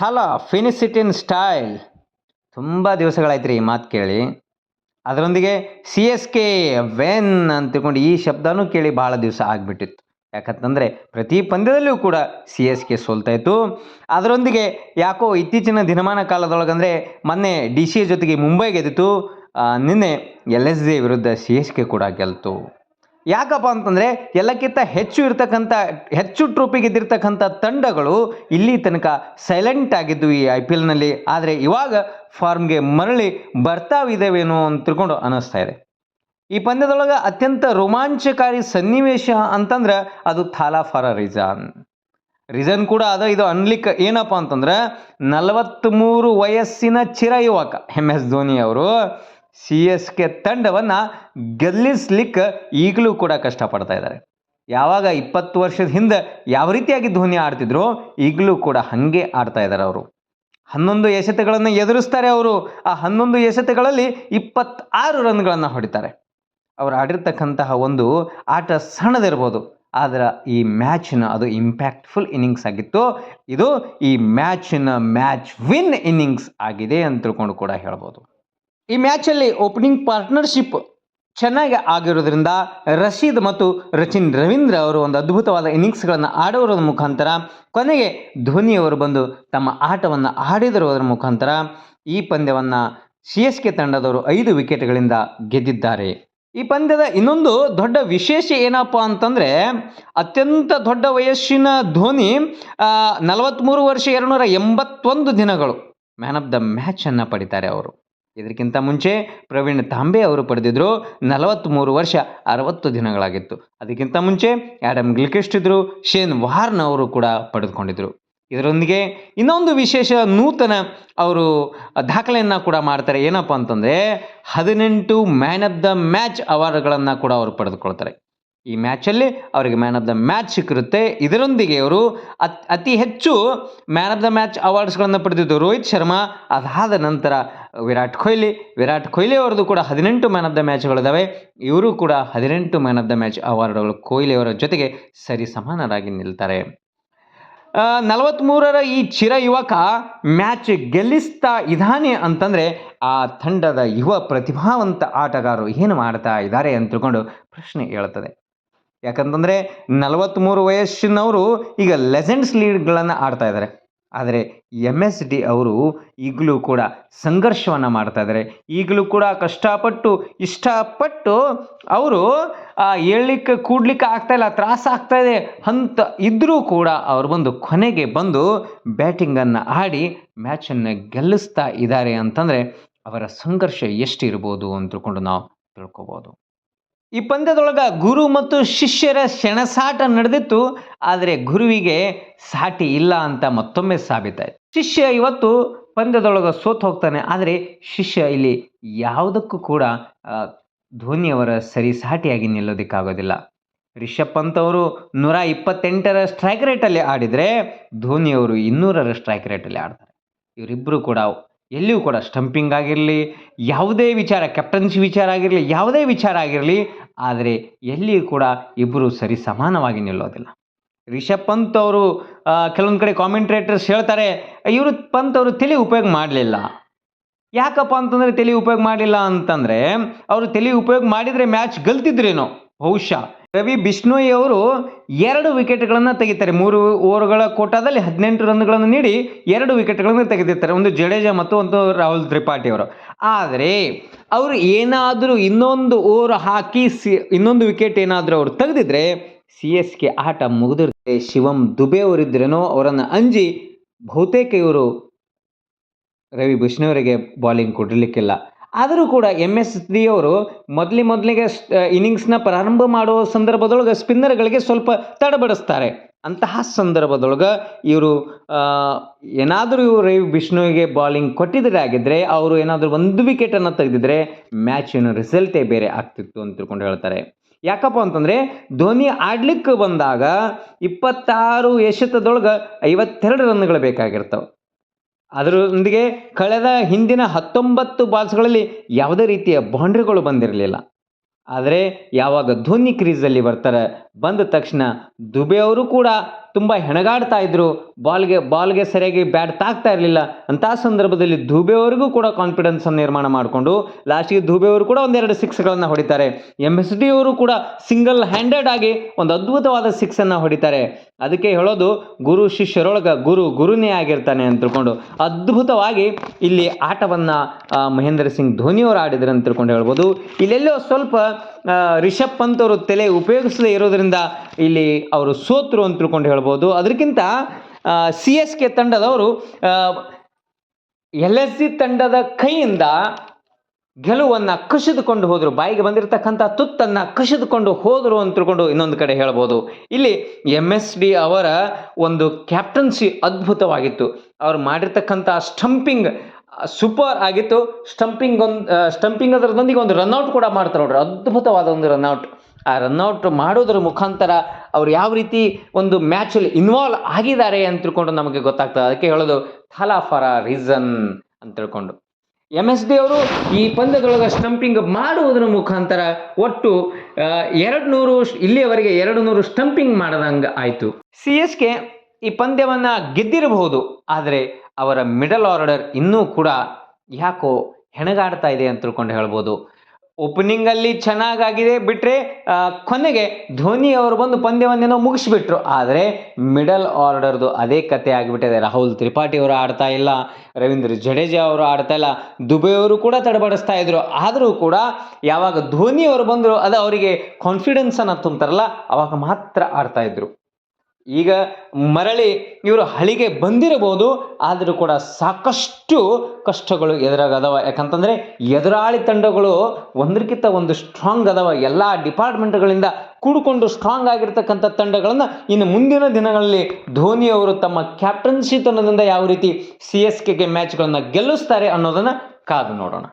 Thala finish it in style ತುಂಬ ದಿವಸಗಳಾಯ್ತು ರೀ ಈ ಮಾತು ಕೇಳಿ. ಅದರೊಂದಿಗೆ ಸಿ ಎಸ್ ಕೆ ವೆನ್ ಅಂತ ತಿಳ್ಕೊಂಡು ಈ ಶಬ್ದನೂ ಕೇಳಿ ಭಾಳ ದಿವಸ ಆಗಿಬಿಟ್ಟಿತ್ತು. ಯಾಕಂತಂದರೆ ಪ್ರತಿ ಪಂದ್ಯದಲ್ಲೂ ಕೂಡ ಸಿ ಎಸ್ ಕೆ ಸೋಲ್ತಾ ಇತ್ತು. ಅದರೊಂದಿಗೆ ಯಾಕೋ ಇತ್ತೀಚಿನ ದಿನಮಾನ ಕಾಲದೊಳಗಂದರೆ ಮೊನ್ನೆ ಡಿ ಸಿ ಜೊತೆಗೆ ಮುಂಬೈ ಗೆದ್ದಿತು ನಿನ್ನೆ ಎಲ್ ಎಸ್ ಜಿ ವಿರುದ್ಧ ಸಿ ಎಸ್ ಕೆ ಕೂಡ ಗೆಲ್ತು. ಯಾಕಪ್ಪ ಅಂತಂದರೆ ಎಲ್ಲಕ್ಕಿಂತ ಹೆಚ್ಚು ಇರ್ತಕ್ಕಂಥ, ಹೆಚ್ಚು ಟ್ರೋಫಿ ಗೆದ್ದಿರ್ತಕ್ಕಂಥ ತಂಡಗಳು ಇಲ್ಲಿ ತನಕ ಸೈಲೆಂಟ್ ಆಗಿದ್ದು ಈ ಐ ಪಿ ಎಲ್ನಲ್ಲಿ ಆದರೆ ಇವಾಗ ಫಾರ್ಮ್ಗೆ ಮರಳಿ ಬರ್ತಾವಿದ್ದೇವೇನೋ ಅಂತ ತಿಳ್ಕೊಂಡು ಅನ್ನಿಸ್ತಾ ಇದೆ. ಈ ಪಂದ್ಯದೊಳಗೆ ಅತ್ಯಂತ ರೋಮಾಂಚಕಾರಿ ಸನ್ನಿವೇಶ ಅಂತಂದ್ರೆ ಅದು Thala for a reason reason ಕೂಡ ಅದ, ಇದು ಅನ್ಲಿಕ್ಕೆ ಏನಪ್ಪ ಅಂತಂದ್ರೆ ನಲವತ್ತ್ಮೂರು ವಯಸ್ಸಿನ ಚಿರ ಯುವಕ ಎಂ ಎಸ್ ಧೋನಿ ಅವರು ಸಿ ಎಸ್ ಕೆ ತಂಡವನ್ನು ಗೆಲ್ಲಿಸ್ಲಿಕ್ಕೆ ಈಗಲೂ ಕೂಡ ಕಷ್ಟಪಡ್ತಾ ಇದ್ದಾರೆ. ಯಾವಾಗ ಇಪ್ಪತ್ತು ವರ್ಷದ ಹಿಂದೆ ಯಾವ ರೀತಿಯಾಗಿ ಧೋನಿ ಆಡ್ತಿದ್ರು ಈಗಲೂ ಕೂಡ ಹಾಗೆ ಆಡ್ತಾ ಇದ್ದಾರೆ ಅವರು. ಹನ್ನೊಂದು ಎಸೆತಗಳನ್ನು ಎದುರಿಸ್ತಾರೆ ಅವರು. ಆ ಹನ್ನೊಂದು ಎಸೆತಗಳಲ್ಲಿ ಇಪ್ಪತ್ತಾರು ರನ್ಗಳನ್ನು ಹೊಡಿತಾರೆ. ಅವರು ಆಡಿರ್ತಕ್ಕಂತಹ ಒಂದು ಆಟ ಸಣ್ಣದಿರ್ಬೋದು. ಆದರೆ ಈ ಮ್ಯಾಚಿನ ಅದು ಇಂಪ್ಯಾಕ್ಟ್ಫುಲ್ ಇನ್ನಿಂಗ್ಸ್ ಆಗಿತ್ತು. ಇದು ಈ ಮ್ಯಾಚಿನ ಮ್ಯಾಚ್ ವಿನ್ ಇನ್ನಿಂಗ್ಸ್ ಆಗಿದೆ ಅಂತ ತಿಳ್ಕೊಂಡು ಕೂಡ ಹೇಳ್ಬೋದು. ಈ ಮ್ಯಾಚಲ್ಲಿ ಓಪನಿಂಗ್ ಪಾರ್ಟ್ನರ್ಶಿಪ್ ಚೆನ್ನಾಗಿ ಆಗಿರೋದ್ರಿಂದ ರಶೀದ್ ಮತ್ತು ರಚಿನ್ ರವೀಂದ್ರ ಅವರು ಒಂದು ಅದ್ಭುತವಾದ ಇನ್ನಿಂಗ್ಸ್ಗಳನ್ನು ಆಡೋದ್ರ ಮುಖಾಂತರ, ಕೊನೆಗೆ ಧೋನಿಯವರು ಬಂದು ತಮ್ಮ ಆಟವನ್ನು ಆಡಿದಿರೋದ್ರ ಮುಖಾಂತರ ಈ ಪಂದ್ಯವನ್ನು ಸಿ ಎಸ್ ಕೆ ತಂಡದವರು ಐದು ವಿಕೆಟ್ಗಳಿಂದ ಗೆದ್ದಿದ್ದಾರೆ. ಈ ಪಂದ್ಯದ ಇನ್ನೊಂದು ದೊಡ್ಡ ವಿಶೇಷ ಏನಪ್ಪ ಅಂತಂದರೆ ಅತ್ಯಂತ ದೊಡ್ಡ ವಯಸ್ಸಿನ ಧೋನಿ ನಲವತ್ತ್ಮೂರು ವರ್ಷ ಎರಡುನೂರ ಎಂಬತ್ತೊಂದು ದಿನಗಳು ಮ್ಯಾನ್ ಆಫ್ ದ ಮ್ಯಾಚನ್ನು ಪಡಿತಾರೆ ಅವರು. ಇದಕ್ಕಿಂತ ಮುಂಚೆ ಪ್ರವೀಣ್ ತಾಂಬೆ ಅವರು ಪಡೆದಿದ್ದರು ನಲವತ್ತ್ಮೂರು ವರ್ಷ ಅರವತ್ತು ದಿನಗಳಾಗಿತ್ತು. ಅದಕ್ಕಿಂತ ಮುಂಚೆ ಆ್ಯಡಮ್ ಗ್ಲಿಕಿಸ್ಟ್ ಇದ್ದರು ಶೇನ್ ವಾರ್ನ್ ಅವರು ಕೂಡ ಪಡೆದುಕೊಂಡಿದ್ದರು ಇದರೊಂದಿಗೆ ಇನ್ನೊಂದು ವಿಶೇಷ ನೂತನ ಅವರು ದಾಖಲೆಯನ್ನು ಕೂಡ ಮಾಡ್ತಾರೆ. ಏನಪ್ಪ ಅಂತಂದರೆ ಹದಿನೆಂಟು ಮ್ಯಾನ್ ಆಫ್ ದ ಮ್ಯಾಚ್ ಅವಾರ್ಡ್ಗಳನ್ನು ಕೂಡ ಅವರು ಪಡೆದುಕೊಳ್ತಾರೆ. ಈ ಮ್ಯಾಚಲ್ಲಿ ಅವರಿಗೆ ಮ್ಯಾನ್ ಆಫ್ ದ ಮ್ಯಾಚ್ ಸಿಕ್ಕಿರುತ್ತೆ. ಇದರೊಂದಿಗೆ ಅವರು ಅತ್, ಅತಿ ಹೆಚ್ಚು ಮ್ಯಾನ್ ಆಫ್ ದ ಮ್ಯಾಚ್ ಅವಾರ್ಡ್ಸ್ಗಳನ್ನು ಪಡೆದಿದ್ದು ರೋಹಿತ್ ಶರ್ಮಾ. ಅದಾದ ನಂತರ ವಿರಾಟ್ ಕೊಹ್ಲಿ. ವಿರಾಟ್ ಕೊಹ್ಲಿ ಅವ್ರದ್ದು ಕೂಡ ಹದಿನೆಂಟು ಮ್ಯಾನ್ ಆಫ್ ದ ಮ್ಯಾಚ್ಗಳಿದ್ದಾವೆ ಇವರು ಕೂಡ ಹದಿನೆಂಟು ಮ್ಯಾನ್ ಆಫ್ ದ ಮ್ಯಾಚ್ ಅವಾರ್ಡ್ಗಳು ಕೊಹ್ಲಿ ಅವರ ಜೊತೆಗೆ ಸರಿ ಸಮಾನರಾಗಿ ನಿಲ್ತಾರೆ. ನಲವತ್ತ್ಮೂರರ ಈ ಚಿರ ಯುವಕ ಮ್ಯಾಚ್ ಗೆಲ್ಲಿಸ್ತಾ ಇದ್ದಾನೆ ಅಂತಂದರೆ ಆ ತಂಡದ ಯುವ ಪ್ರತಿಭಾವಂತ ಆಟಗಾರರು ಏನು ಮಾಡ್ತಾ ಇದ್ದಾರೆ ಅಂತ ತಿಳ್ಕೊಂಡು ಪ್ರಶ್ನೆ ಹೇಳ್ತದೆ ಯಾಕಂತಂದರೆ ನಲವತ್ತ್ಮೂರು ವಯಸ್ಸಿನವರು ಈಗ ಲೆಜೆಂಡ್ಸ್ ಲೀಡ್ಗಳನ್ನು ಆಡ್ತಾ ಇದ್ದಾರೆ ಆದರೆ ಎಂ ಎಸ್ ಡಿ ಅವರು ಈಗಲೂ ಕೂಡ ಸಂಘರ್ಷವನ್ನು ಮಾಡ್ತಾ ಇದ್ದಾರೆ ಈಗಲೂ ಕೂಡ ಕಷ್ಟಪಟ್ಟು, ಇಷ್ಟಪಟ್ಟು ಅವರು ಹೇಳಲಿಕ್ಕೆ, ಕೂಡ್ಲಿಕ್ಕೆ ಆಗ್ತಾಯಿಲ್ಲ ತ್ರಾಸ ಆಗ್ತಾಯಿದೆ ಅಂತ ಇದ್ದರೂ ಕೂಡ ಅವ್ರು ಬಂದು ಕೊನೆಗೆ ಬಂದು ಬ್ಯಾಟಿಂಗನ್ನು ಆಡಿ ಮ್ಯಾಚನ್ನು ಗೆಲ್ಲಿಸ್ತಾ ಇದ್ದಾರೆ ಅಂತಂದರೆ ಅವರ ಸಂಘರ್ಷ ಎಷ್ಟಿರ್ಬೋದು ಅಂತ ತಿಳ್ಕೊಂಡು ನಾವು ತಿಳ್ಕೊಬೋದು. ಈ ಪಂದ್ಯದೊಳಗೆ ಗುರು ಮತ್ತು ಶಿಷ್ಯರ ಸೆಣಸಾಟ ನಡೆದಿತ್ತು, ಆದರೆ ಗುರುವಿಗೆ ಸಾಟಿ ಇಲ್ಲ ಅಂತ ಮತ್ತೊಮ್ಮೆ ಸಾಬೀತಾಯಿತು. ಶಿಷ್ಯ ಇವತ್ತು ಪಂದ್ಯದೊಳಗೆ ಸೋತು ಹೋಗ್ತಾನೆ, ಆದರೆ ಶಿಷ್ಯ ಇಲ್ಲಿ ಯಾವುದಕ್ಕೂ ಕೂಡ ಧೋನಿಯವರ ಸರಿ ಸಾಟಿಯಾಗಿ ನಿಲ್ಲೋದಕ್ಕಾಗೋದಿಲ್ಲ. ರಿಷಬ್ ಪಂತ್ ಅವರು ನೂರ ಇಪ್ಪತ್ತೆಂಟರ ಸ್ಟ್ರೈಕ್ ರೇಟಲ್ಲಿ ಆಡಿದರೆ ಧೋನಿಯವರು ಇನ್ನೂರರ ಸ್ಟ್ರೈಕ್ ರೇಟಲ್ಲಿ ಆಡ್ತಾರೆ. ಇವರಿಬ್ಬರು ಕೂಡ ಎಲ್ಲಿಯೂ ಕೂಡ ಸ್ಟಂಪಿಂಗ್ ಆಗಿರಲಿ, ಯಾವುದೇ ವಿಚಾರ ಕ್ಯಾಪ್ಟನ್ಸಿ ವಿಚಾರ ಆಗಿರಲಿ, ಯಾವುದೇ ವಿಚಾರ ಆಗಿರಲಿ, ಆದರೆ ಎಲ್ಲಿಯೂ ಕೂಡ ಇಬ್ಬರು ಸರಿ ಸಮಾನವಾಗಿ ನಿಲ್ಲೋದಿಲ್ಲ. ರಿಷಬ್ ಪಂತ್ ಅವರು ಕೆಲವೊಂದು ಕಡೆ ಕಾಮೆಂಟ್ರೇಟರ್ಸ್ ಹೇಳ್ತಾರೆ, ಇವರು ಪಂತ್ ಅವರು ತಲೆ ಉಪಯೋಗ ಮಾಡಲಿಲ್ಲ. ಯಾಕಪ್ಪ ಅಂತಂದರೆ ತಲೆ ಉಪಯೋಗ ಮಾಡಲಿಲ್ಲ ಅಂತಂದರೆ, ಅವರು ತಲೆ ಉಪಯೋಗ ಮಾಡಿದರೆ ಮ್ಯಾಚ್ ಗೆಲ್ತಿದ್ರೇನೋ, ಬಹುಶಃ. ರವಿ ಬಿಷ್ಣೋಯಿ ಅವರು ಎರಡು ವಿಕೆಟ್ಗಳನ್ನು ತೆಗಿತಾರೆ. ಮೂರು ಓವರ್ಗಳ ಕೋಟಾದಲ್ಲಿ ಹದಿನೆಂಟು ರನ್ಗಳನ್ನು ನೀಡಿ ಎರಡು ವಿಕೆಟ್ಗಳನ್ನು ತೆಗೆದಿರ್ತಾರೆ. ಒಂದು ಜಡೇಜಾ ಮತ್ತು ಒಂದು ರಾಹುಲ್ ತ್ರಿಪಾಠಿ ಅವರು. ಆದರೆ ಅವರು ಏನಾದರೂ ಇನ್ನೊಂದು ಓವರ್ ಹಾಕಿ ಸಿ, ಇನ್ನೊಂದು ವಿಕೆಟ್ ಏನಾದರೂ ಅವರು ತೆಗೆದಿದ್ರೆ ಸಿ ಎಸ್ ಕೆ ಆಟ ಮುಗಿದಿರುತ್ತೆ. ಶಿವಂ ದುಬೆ ಅವರಿದ್ರೇನೋ ಅವರನ್ನು ಅಂಜಿ ಬಹುತೇಕ ಇವರು ರವಿ ಬಿಷ್ಣುವರಿಗೆ ಬಾಲಿಂಗ್ ಕೊಡಲಿಕ್ಕಿಲ್ಲ. ಆದರೂ ಕೂಡ ಎಂ ಎಸ್ ಅವರು ಮೊದಲಿ ಮೊದಲಿಗೆ ಇನ್ನಿಂಗ್ಸ್ನ ಪ್ರಾರಂಭ ಮಾಡುವ ಸಂದರ್ಭದೊಳಗೆ ಸ್ಪಿನ್ನರ್ಗಳಿಗೆ ಸ್ವಲ್ಪ ತಡಬಡಿಸ್ತಾರೆ. ಅಂತಹ ಸಂದರ್ಭದೊಳಗೆ ಇವರು ಏನಾದರೂ ಇವರು ರವಿ ಬಿಷ್ಣುವಿಗೆ ಬಾಲಿಂಗ್ ಕೊಟ್ಟಿದ್ರೆ ಆಗಿದ್ದರೆ ಅವರು ಏನಾದರೂ ಒಂದು ವಿಕೆಟನ್ನು ತೆಗೆದಿದ್ರೆ ಮ್ಯಾಚಿನ ರಿಸಲ್ಟೇ ಬೇರೆ ಆಗ್ತಿತ್ತು ಅಂತ ತಿಳ್ಕೊಂಡು ಹೇಳ್ತಾರೆ. ಯಾಕಪ್ಪ ಅಂತಂದರೆ ಧೋನಿ ಆಡ್ಲಿಕ್ಕೆ ಬಂದಾಗ ಇಪ್ಪತ್ತಾರು ಎಸೆತದೊಳಗೆ ಐವತ್ತೆರಡು ರನ್ಗಳು ಬೇಕಾಗಿರ್ತವೆ. ಅದರೊಂದಿಗೆ ಕಳೆದ ಹಿಂದಿನ ಹತ್ತೊಂಬತ್ತು ಬಾಲ್ಸ್ಗಳಲ್ಲಿ ಯಾವುದೇ ರೀತಿಯ ಬೌಂಡ್ರಿಗಳು ಬಂದಿರಲಿಲ್ಲ. ಆದರೆ ಯಾವಾಗ ಧೋನಿ ಕ್ರೀಸಲ್ಲಿ ಬರ್ತಾರೆ, ಬಂದ ತಕ್ಷಣ ದುಬೆ ಅವರು ಕೂಡ ತುಂಬ ಹೆಣಗಾಡ್ತಾ ಇದ್ದರು ಬಾಲ್ಗೆ ಬಾಲ್ಗೆ ಸರಿಯಾಗಿ ಬ್ಯಾಟ್ ತಾಗ್ತಾ ಇರಲಿಲ್ಲ. ಅಂತಹ ಸಂದರ್ಭದಲ್ಲಿ ಧೂಬೆಯವರಿಗೂ ಕೂಡ ಕಾನ್ಫಿಡೆನ್ಸ್ ಅನ್ನು ನಿರ್ಮಾಣ ಮಾಡಿಕೊಂಡು ಲಾಸ್ಟಿಗೆ ಧೂಬೆಯವರು ಕೂಡ ಒಂದೆರಡು ಸಿಕ್ಸ್ಗಳನ್ನು ಹೊಡಿತಾರೆ. ಎಂ ಎಸ್ ಡಿ ಅವರು ಕೂಡ ಸಿಂಗಲ್ ಹ್ಯಾಂಡೆಡ್ ಆಗಿ ಒಂದು ಅದ್ಭುತವಾದ ಸಿಕ್ಸ್ ಅನ್ನ ಹೊಡಿತಾರೆ. ಅದಕ್ಕೆ ಹೇಳೋದು, ಗುರು ಶಿಷ್ಯರೊಳಗ ಗುರು ಗುರುನೇ ಆಗಿರ್ತಾನೆ ಅಂತ ತಿಳ್ಕೊಂಡು, ಅದ್ಭುತವಾಗಿ ಇಲ್ಲಿ ಆಟವನ್ನ ಮಹೇಂದ್ರ ಸಿಂಗ್ ಧೋನಿಯವರು ಆಡಿದ್ರು ಅಂತ ತಿಳ್ಕೊಂಡು ಹೇಳ್ಬೋದು. ಇಲ್ಲೆಲ್ಲೋ ಸ್ವಲ್ಪ ರಿಷಬ್ ಪಂತ್ ಅವರು ತಲೆ ಉಪಯೋಗಿಸದೇ ಇರೋದ್ರಿಂದ ಇಲ್ಲಿ ಅವರು ಸೋತರು ಅಂತ ತಿಳ್ಕೊಂಡು ಹೇಳ್ಬೋದು. ಅದಕ್ಕಿಂತ ಸಿ ಎಸ್ ಕೆ ತಂಡದವರು ಎಲ್ ಎಸ್ ಸಿ ತಂಡದ ಕೈಯಿಂದ ಗೆಲುವನ್ನ ಕಸಿದುಕೊಂಡು ಹೋದರು. ಬಾಯಿಗೆ ಬಂದಿರತಕ್ಕಂಥ ತುತ್ತನ್ನ ಕಸಿದುಕೊಂಡು ಹೋದರು ಅಂತ ತಿಳ್ಕೊಂಡು ಇನ್ನೊಂದು ಕಡೆ ಹೇಳ್ಬೋದು. ಇಲ್ಲಿ ಎಂ ಎಸ್ ಡಿ ಅವರ ಒಂದು ಕ್ಯಾಪ್ಟನ್ಸಿ ಅದ್ಭುತವಾಗಿತ್ತು. ಅವ್ರು ಮಾಡಿರ್ತಕ್ಕಂಥ ಸ್ಟಂಪಿಂಗ್ ಸೂಪರ್ ಆಗಿತ್ತು. ಸ್ಟಂಪಿಂಗ್ ಒಂದು ಸ್ಟಂಪಿಂಗ್ ಅದರದೊಂದಿಗೆ ಒಂದು ರನ್ಔಟ್ ಕೂಡ ಮಾಡ್ತಾರೆ ನೋಡ್ರಿ. ಅದ್ಭುತವಾದ ಒಂದು ರನ್ಔಟ್ ಆ ರನ್ಔಟ್ ಮಾಡೋದ್ರ ಮುಖಾಂತರ ಅವ್ರು ಯಾವ ರೀತಿ ಒಂದು ಮ್ಯಾಚಲ್ಲಿ ಇನ್ವಾಲ್ವ್ ಆಗಿದ್ದಾರೆ ಅಂತ ತಿಳ್ಕೊಂಡು ನಮಗೆ ಗೊತ್ತಾಗ್ತದೆ. ಅದಕ್ಕೆ ಹೇಳೋದು ಥಲಾ ಫಾರ್ ಅ ರೀಸನ್ ಅಂತ ತಿಳ್ಕೊಂಡು. ಎಂ ಎಸ್ ಡಿ ಅವರು ಈ ಪಂದ್ಯದೊಳಗೆ ಸ್ಟಂಪಿಂಗ್ ಮಾಡುವುದರ ಮುಖಾಂತರ ಒಟ್ಟು ಎರಡು ನೂರು ಇಲ್ಲಿಯವರೆಗೆ ಎರಡು ನೂರು ಸ್ಟಂಪಿಂಗ್ ಮಾಡದಂಗೆ ಆಯಿತು. ಸಿ ಎಸ್ ಕೆ ಈ ಪಂದ್ಯವನ್ನು ಗೆದ್ದಿರಬಹುದು, ಆದರೆ ಅವರ ಮಿಡಲ್ ಆರ್ಡರ್ ಇನ್ನೂ ಕೂಡ ಯಾಕೋ ಹೆಣಗಾಡ್ತಾ ಇದೆ ಅಂತ ತಿಳ್ಕೊಂಡು ಹೇಳ್ಬೋದು. ಓಪನಿಂಗಲ್ಲಿ ಚೆನ್ನಾಗಾಗಿದೆ ಬಿಟ್ಟರೆ ಕೊನೆಗೆ ಧೋನಿ ಅವರು ಬಂದು ಪಂದ್ಯವನ್ನೇನೋ ಮುಗಿಸ್ಬಿಟ್ರು, ಆದರೆ ಮಿಡಲ್ ಆರ್ಡರ್ದು ಅದೇ ಕತೆ ಆಗಿಬಿಟ್ಟಿದೆ. ರಾಹುಲ್ ತ್ರಿಪಾಠಿ ಅವರು ಆಡ್ತಾ ಇಲ್ಲ, ರವೀಂದ್ರ ಜಡೇಜಾ ಅವರು ಆಡ್ತಾ ಇಲ್ಲ, ದುಬೆ ಅವರು ಕೂಡ ತಡಬಡಿಸ್ತಾ ಇದ್ರು. ಆದರೂ ಕೂಡ ಯಾವಾಗ ಧೋನಿ ಅವರು ಬಂದರು ಅದು ಅವರಿಗೆ ಕಾನ್ಫಿಡೆನ್ಸ್ ಅನ್ನು ತುಂಬ್ತಾರಲ್ಲ, ಅವಾಗ ಮಾತ್ರ ಆಡ್ತಾ ಇದ್ರು. ಈಗ ಮರಳಿ ಇವರು ಹಳಿಗೆ ಬಂದಿರಬಹುದು, ಆದರೂ ಕೂಡ ಸಾಕಷ್ಟು ಕಷ್ಟಗಳು ಎದುರಾಗದವ. ಯಾಕಂತಂದ್ರೆ ಎದುರಾಳಿ ತಂಡಗಳು ಒಂದಕ್ಕಿಂತ ಒಂದು ಸ್ಟ್ರಾಂಗ್ ಅದಾವ. ಎಲ್ಲ ಡಿಪಾರ್ಟ್ಮೆಂಟ್ಗಳಿಂದ ಕೂಡಿಕೊಂಡು ಸ್ಟ್ರಾಂಗ್ ಆಗಿರ್ತಕ್ಕಂಥ ತಂಡಗಳನ್ನು ಇನ್ನು ಮುಂದಿನ ದಿನಗಳಲ್ಲಿ ಧೋನಿ ಅವರು ತಮ್ಮ ಕ್ಯಾಪ್ಟನ್ಸಿತನದಿಂದ ಯಾವ ರೀತಿ ಸಿ ಎಸ್ ಕೆಗೆ ಮ್ಯಾಚ್ಗಳನ್ನು ಗೆಲ್ಲಿಸ್ತಾರೆ ಅನ್ನೋದನ್ನ ಕಾದು ನೋಡೋಣ.